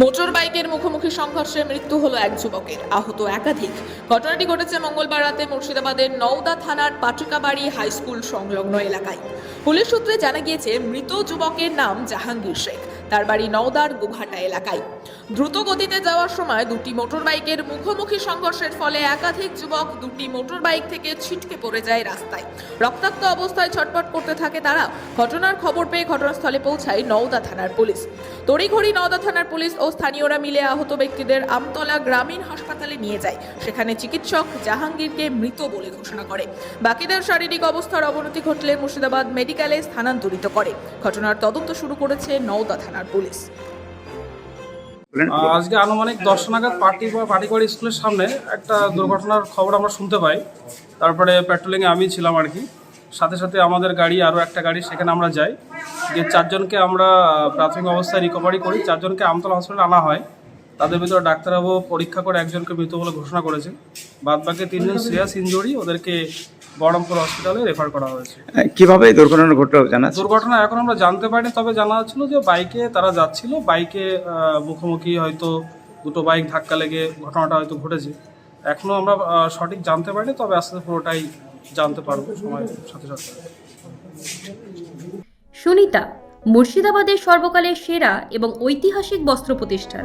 Motor বাইকের মুখোমুখি সংঘর্ষে মৃত্যু হলো এক যুবকের। আহত একাধিক। ঘটনাটি ঘটেছে মঙ্গলবার রাতে মুর্শিদাবাদের নওদা থানার পাটুকাবাড়ি হাই স্কুল সংলগ্ন এলাকায়। পুলিশ সূত্রে জানা গিয়েছে, মৃত যুবকের নাম জাহাঙ্গীর শেখ। তার বাড়ি নওদার গুঘাটা এলাকায়। দ্রুত গতিতে যাওয়ার সময় দুটি মোটরবাইকের মুখোমুখি সংঘর্ষের ফলে একাধিক যুবক দুটি মোটরবাইক থেকে ছিটকে পড়ে যায় রাস্তায়। রক্তাক্ত অবস্থায় ছটপট করতে থাকে তারা। ঘটনার খবর পেয়ে ঘটনাস্থলে পৌঁছায় নওদা থানার পুলিশ। তড়িঘড়ি নওদা থানার পুলিশ ও স্থানীয়রা মিলে আহত ব্যক্তিদের আমতলা গ্রামীণ হাসপাতালে নিয়ে যায়। সেখানে চিকিৎসক জাহাঙ্গীরকে মৃত বলে ঘোষণা করে। বাকিদের শারীরিক অবস্থার অবনতি ঘটলে মুর্শিদাবাদ মেডিকেলে স্থানান্তরিত করে। ঘটনার তদন্ত শুরু করেছে নওদা থানার পুলিশ। আজকে আনুমানিক দশ নাগাদ পার্টি বা স্কুলের সামনে একটা দুর্ঘটনার খবর আমরা শুনতে পাই। তারপরে পেট্রোলিংয়ে আমি ছিলাম আর কি। সাথে সাথে আমাদের গাড়ি আরও একটা গাড়ি সেখানে আমরা যাই। যে চারজনকে আমরা প্রাথমিক অবস্থায় রিকভারি করি। চারজনকে আমতলা হসপিটালে আনা হয়। তাদের ভিতরে ডাক্তারবাবু পরীক্ষা করে একজনকে মৃত বলে ঘোষণা করেছে। বাদ বাকি তিনজন সিরিয়াস ইঞ্জুরি ওদেরকে বহরমপুর হসপিটালে রেফার করা হয়েছে। কীভাবে এই দুর্ঘটনা ঘটলো জানা দুর্ঘটনা এখন আমরা জানতে পারিনি তবে জানা যাচ্ছিল যে বাইকে তারা যাচ্ছিল বাইকে মুখোমুখি হয়তো দুটো বাইক ধাক্কা লেগে ঘটনাটা হয়তো ঘটেছে। এখনও আমরা সঠিক জানতে পারিনি তবে আস্তে আস্তে পুরোটাই জানতে পারব সময়ের সাথে সাথে। সুনিতা মুর্শিদাবাদের সর্বকালের সেরা এবং ঐতিহাসিক বস্ত্র প্রতিষ্ঠান।